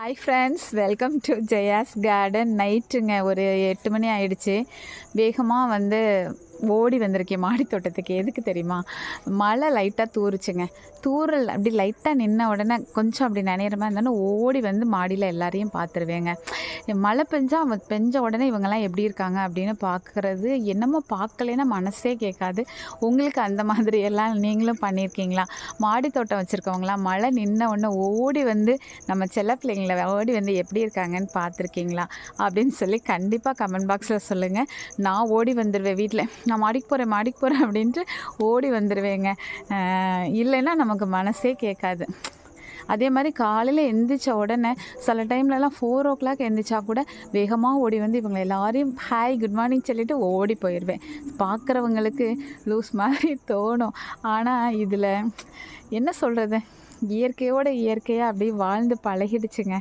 Hi friends welcome to Jaya's garden நைட்டுங்க ஒரு எட்டு மணி ஆயிடுச்சு. வேகமாக வந்து ஓடி வந்திருக்கேன் மாடி தோட்டத்துக்கு. எதுக்கு தெரியுமா? மழை லைட்டாக தூறுச்சுங்க தூறல் அப்படி லைட்டாக நின்ன உடனே கொஞ்சம் அப்படி நனையிற மாதிரி இருந்தாலும் ஓடி வந்து மாடியில் எல்லாரையும் பார்த்துருவேங்க. மழை பெஞ்சா பெஞ்ச உடனே இவங்கெல்லாம் எப்படி இருக்காங்க அப்படின்னு பார்க்குறது என்னமோ பார்க்கலைன்னா மனசே கேட்காது. உங்களுக்கு அந்த மாதிரி எல்லாம் நீங்களும் பண்ணியிருக்கீங்களா? மாடி தோட்டம் வச்சுருக்கவங்களாம் மழை நின்ன உடனே ஓடி வந்து நம்ம செல்ல பிள்ளைங்கள ஓடி வந்து எப்படி இருக்காங்கன்னு பார்த்துருக்கீங்களா? அப்படின்னு சொல்லி கண்டிப்பாக கமெண்ட் பாக்ஸில் சொல்லுங்கள் நான் ஓடி வந்துடுவேன் வீட்டில் நான் மாடிக்கு போகிறேன் மாடிக்கு போகிறேன் அப்படின்ட்டு ஓடி வந்துடுவேங்க இல்லைன்னா நமக்கு மனசே கேட்காது. அதே மாதிரி காலையில் எந்திரிச்ச உடனே சில டைம்லலாம் ஃபோர் ஓ கிளாக் எந்திரிச்சா கூட வேகமாக ஓடி வந்து இவங்க எல்லாரையும் ஹாய் குட் மார்னிங் சொல்லிவிட்டு ஓடி போயிடுவேன் பார்க்குறவங்களுக்கு லூஸ் மாதிரி தோணும். ஆனால் இதில் என்ன சொல்கிறது இயற்கையோட இயற்கையாக அப்படியே வாழ்ந்து பழகிடுச்சுங்க.